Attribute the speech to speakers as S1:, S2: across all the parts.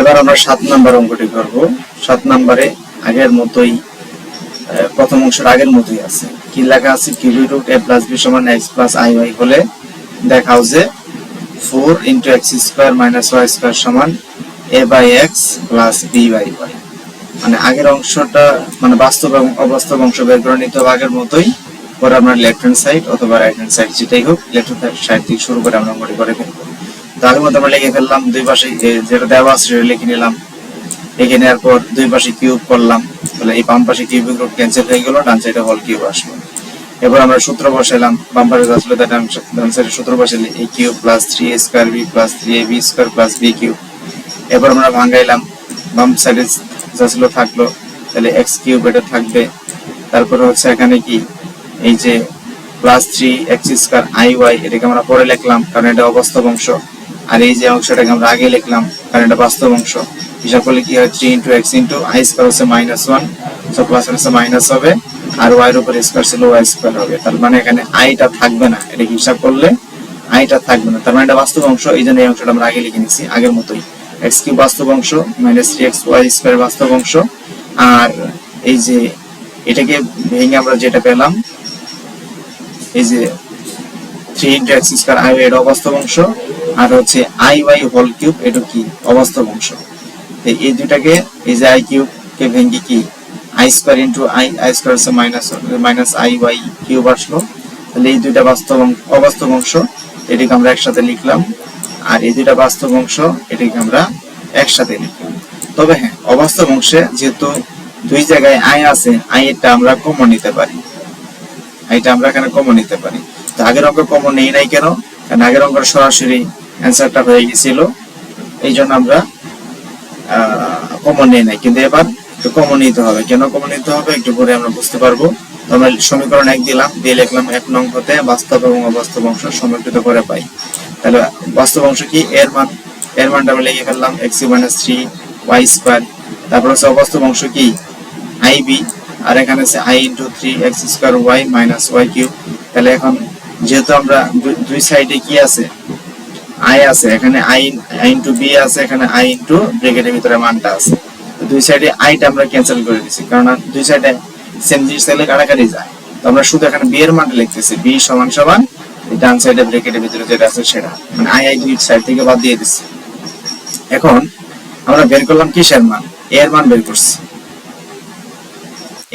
S1: এবার আমরা সাত নাম্বার অঙ্কটি করব সাত নাম্বারে আগের মতোই প্রথম অংশের আগের মতোই আছে। কি লেখা আছে? Cube root A plus B সমান এক্স প্লাস আই ওয়াই হলে দেখাও যে four into X square minus Y square সমান A by X plus B by Y. মানে আগের অংশটা মানে বাস্তব এবং অবাস্তব অংশ বের করে নিতে হবে আগের মতোই। পরে আমরা লেফট হ্যান্ড সাইড অথবা রাইট হ্যান্ড সাইড যেটাই হোক লেফট হ্যান্ড সাইড থেকে শুরু করে আমরা অঙ্কটি করে ফেলব। আগের মতো আমরা লিখে ফেললাম, দুই পাশে যেটা দেওয়া আছে সেটা লিখে নিলাম। লিখে নেওয়ার পর দুই পাশে কিউব করলাম। তাহলে এই বাম পাশে কিউবিক রুট ক্যান্সেল হয়ে গেল, ডান সাইডে হল কিউব আসলো। এবার আমরা সূত্র বসাইলাম, বাম পাশে তার ডান সাইডে সূত্র বসাইলে এই cube plus three A square B plus three A B square plus B cube এবার আমরা ভাঙাইলাম, বাম সাইডে যা ছিল থাকল, তাহলে এক্স কিউব এটা থাকবে। তারপরে হচ্ছে এখানে কি? এই যে plus three X square I Y এটাকে আমরা পরে লিখলাম, কারণ এটা অবাস্তব অংশ আর এই যে অংশটাকে আমরা আগে লিখলাম, কারণ এটা বাস্তব অংশ। হিসাব করলে কি হয়? Three into X into I square হচ্ছে মাইনাস ওয়ান সো প্লাস হচ্ছে মাইনাস হবে, আর ওয়াই এর উপর স্কোয়ার ছিল ওয়াই স্কোয়ার হবে। তার মানে এখানে আইটা থাকবে না। এটা হিসাব করলে? আইটা থাকবে না। তার মানে এটা বাস্তব অংশ এই জন্য এই অংশটা আমরা আগে লিখে নিছি আগের মতোই। এক্স কিউব বাস্তব অংশ minus three X Y square বাস্তব অংশ। আর এই যে এটাকে ভেঙে আমরা যেটা পেলাম, এই যে three into X square I এটা অবাস্তব অংশ। আর হচ্ছে আই ওয়াই হোল কিউব এটা কি? অবাস্তব অংশ। এই দুটাকে এই যে আই কিউব কে ভেঙে কি? I square into I I square হচ্ছে minus minus I Y cube আসলো। তাহলে এই দুইটা বাস্তব অবাস্তব অংশ, এটাকে আমরা একসাথে লিখলাম। আর এই দুইটা বাস্তব অংশ, এটাকে আমরা একসাথে লিখলাম। তবে হ্যাঁ অবাস্তব অংশে যেহেতু দুই জায়গায় আই আছে আই এটা আমরা কমন নিতে পারি। এটা আমরা এখানে কমন নিতে পারি? তো আগের অঙ্ক কমন নেই নাই কেন? আগের অঙ্কের সরাসরি অ্যান্সারটা হয়ে গেছিল। এই জন্য আমরা কমন নেই নাই। কিন্তু এবার কমন নিতে হবে। কেন কমন নিতে হবে? একটু পরে আমরা বুঝতে পারব। আমরা সমীকরণ এক দিলাম, দিয়ে লিখলাম এক নং হতে বাস্তব এবং অবাস্তব অংশ সমীকৃত করে পাই। তাহলে বাস্তব অংশ কি? এর মান, এর মানটা আমরা লিখে ফেললাম X minus three Y square তারপর হচ্ছে অবাস্তব অংশ কি? আই বি আর এখানে আছে I into three X square Y minus Y cube তাহলে এখন যেহেতু আমরা দুই সাইডে কি আছে? আই আছে, এখানে আই আই ইন্টু বি আছে, এখানে আই ইন্টু ব্রেকেটের ভিতরে মানটা আছে। দুই সাইডে আইটা আমরা ক্যান্সেল করে দিচ্ছি কারণ দুই সাইডে সেম জিনিস থাকলে কাটাকাটি যায়। তো আমরা শুধু এখানে বি এর মানটা লিখতেছি বি সমান সমান ডান সাইডে ব্রেকেটের ভিতরে যেটা আছে সেটা। মানে আই আই দুই সাইড থেকে বাদ দিয়ে দিচ্ছি এখন আমরা বের করলাম কিসের মান? এ এর মান বের করছি।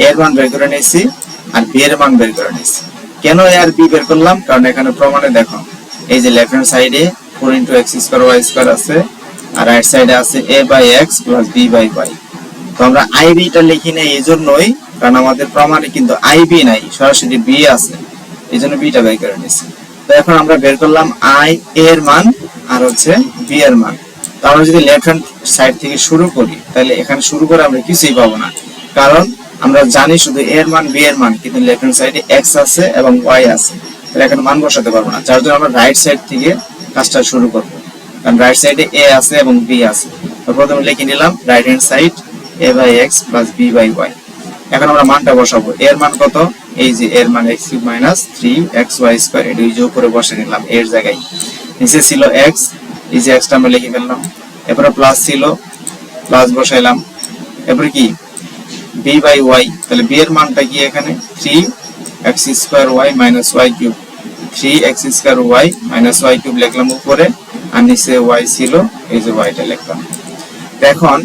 S1: এ এর মান বের করে নিয়েছি, আর বি এর মান বের করে নিয়েছি। কেন আর বি বের করলাম? কারণ এখানে প্রমাণে দেখো। এই যে লেফট হ্যান্ড সাইডে four into X square Y square আছে, আর রাইট সাইডে আছে A by X plus B by Y তো আমরা আই বিটা লিখি নাই এই জন্যই কারণ আমাদের প্রমাণে কিন্তু আই বি নাই, সরাসরি বি আছে। এই জন্য বিটা বাই করে নিয়েছি। তো এখন আমরা বের করলাম আই এর মান, আর হচ্ছে বি এর মান। তো আমরা যদি লেফট হ্যান্ড সাইড থেকে শুরু করি, তাহলে এখানে শুরু করে আমরা কিছুই পাবো না। কারণ আমরা জানি শুধু এর মান, বি এর মান, কিন্তু লেফট হ্যান্ড সাইডে এক্স আছে এবং ওয়াই আছে। তাহলে এখানে মান বসাতে পারব না। যার জন্য আমরা রাইট সাইড থেকে কাজটা শুরু করব। কারণ রাইট সাইডে এ আছে এবং বি আছে। তো প্রথমে লিখে নিলাম right hand side A by X plus B by Y. এখন আমরা মানটা বসাবো। এর মান কত? এই যে এর মান X cube minus three X Y square. এটা যে উপরে বসে নিলাম, এর জায়গায়। নিচে ছিল এক্স, এই যে এক্সটা আমরা লিখে ফেললাম। এরপরে প্লাস ছিল, প্লাস বসাইলাম। এরপরে কি? বি বাই ওয়াই তাহলে বি এর মানটা কি এখানে? Three X square Y minus Y cube three X square Y minus Y cube লিখলাম উপরে, আর নিচে ওয়াই ছিল, এই যে ওয়াইটা লিখলাম। এখন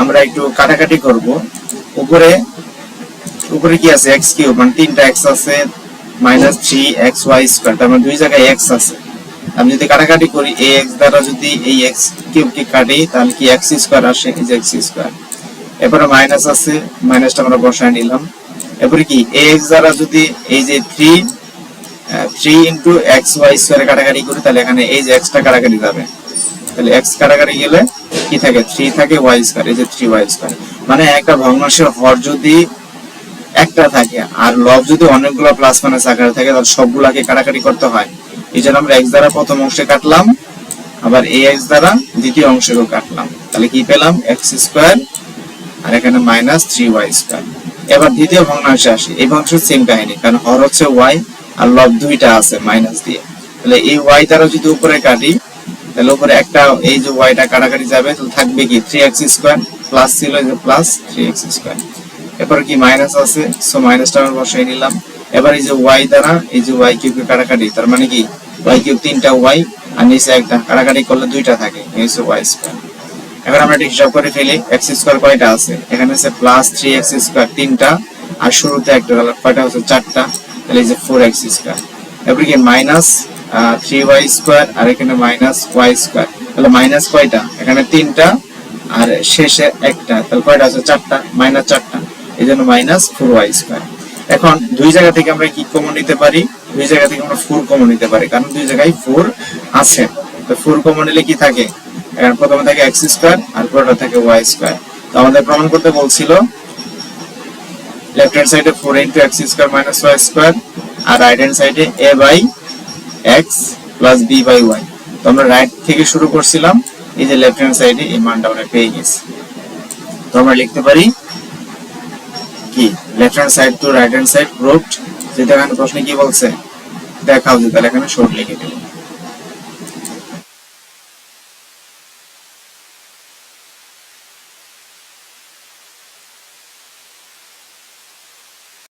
S1: আমরা একটু কাটাকাটি করব। উপরে উপরে কি আছে? এক্স কিউব মানে তিনটা এক্স আছে minus three X Y square তার মানে দুই জায়গায় এক্স আছে। আমি যদি কাটাকাটি করি এই এক্স দ্বারা যদি এই এক্স কিউব কে কাটি, তাহলে কি এক্স স্কোয়ার আসে? এই যে এক্স স্কোয়ার এরপরে মাইনাস আছে মাইনাসটা আমরা বসায় নিলাম। এরপরে কি এক্স দ্বারা যদি এই যে three three into X Y square কাটাকাটি করি, তাহলে এখানে এই যে এক্সটা কাটাকাটি যাবে তাহলে এক্স কাটাকাটি গেলে কি থাকে? থ্রি থাকে ওয়াই স্কোয়ার এই যে থ্রি ওয়াই স্কোয়ার মানে একটা ভগ্নাংশের হর যদি একটা থাকে, আর লব যদি অনেকগুলো প্লাস মাইনাস আকারে থাকে, তাহলে সবগুলাকে কাটাকাটি করতে হয়। এই জন্য আমরা এক্স দ্বারা প্রথম অংশে কাটলাম, আবার এ এক্স দ্বারা দ্বিতীয় অংশেও কাটলাম। তাহলে কি পেলাম? এক্স স্কোয়ার আর এখানে মাইনাস থ্রি ওয়াই স্কোয়ার এবার দ্বিতীয় ভগ্নাংশে আসি। এই ভগ্নাংশের সেম কাহিনী, কারণ হর হচ্ছে ওয়াই আর লব দুইটা আছে মাইনাস দিয়ে। তাহলে এই ওয়াই দ্বারা যদি উপরে কাটি, তাহলে উপরে একটা, এই যে ওয়াইটা কাটাকাটি যাবে, তো থাকবে কি? থ্রি এক্স স্কোয়ার প্লাস ছিল যে প্লাস থ্রি এক্স স্কোয়ার এরপর কি মাইনাস আছে? সো মাইনাসটা আমরা বসাই নিলাম। এবার এই যে ওয়াই দ্বারা, এই যে ওয়াই কিউব কাটাকাটি, তার মানে কি? ওয়াই কিউব তিনটা ওয়াই আর নিচে একটা কাটাকাটি করলে দুইটা থাকে, এই হচ্ছে ওয়াই স্কোয়ার এখন আমরা এটা হিসাব করে ফেলি এক্স স্কোয়ার কয়টা আছে? এখানে আছে প্লাস থ্রি এক্স স্কোয়ার তিনটা, আর শুরুতে একটা কয়টা হচ্ছে চারটা? তাহলে এই যে ফোর এক্স স্কোয়ার এরপর কি মাইনাস থ্রি ওয়াই স্কোয়ার আর এখানে মাইনাস ওয়াই স্কোয়ার তাহলে মাইনাস কয়টা? এখানে তিনটা, আর শেষে একটা। তাহলে কয়টা আছে? চারটা মাইনাস চারটা। এই জন্য মাইনাস ফোর ওয়াই স্কোয়ার এখন দুই জায়গা থেকে আমরা কি কমন নিতে পারি? দুই জায়গা থেকে আমরা ফোর কমন নিতে পারি, কারণ দুই জায়গায় ফোর আছে। তো ফোর কমন নিলে কি থাকে? এখানে প্রথমে থাকে এক্স স্কোয়ার আর পুরোটা থাকে ওয়াই স্কোয়ার তো আমাদের প্রমাণ করতে বলছিল লেফট হ্যান্ড সাইডে four into X square minus Y square আর রাইট হ্যান্ড সাইডে A by X plus B by Y তো আমরা রাইট থেকে শুরু করছিলাম, এই যে লেফট হ্যান্ড সাইডে এই মানটা আমরা পেয়ে গেছি। তো আমরা লিখতে পারি কি? Left hand side to right hand side root যেটা এখানে প্রশ্নে কি বলছে? দেখাও যে তাহলে এখানে শর্ট লিখে দিলাম।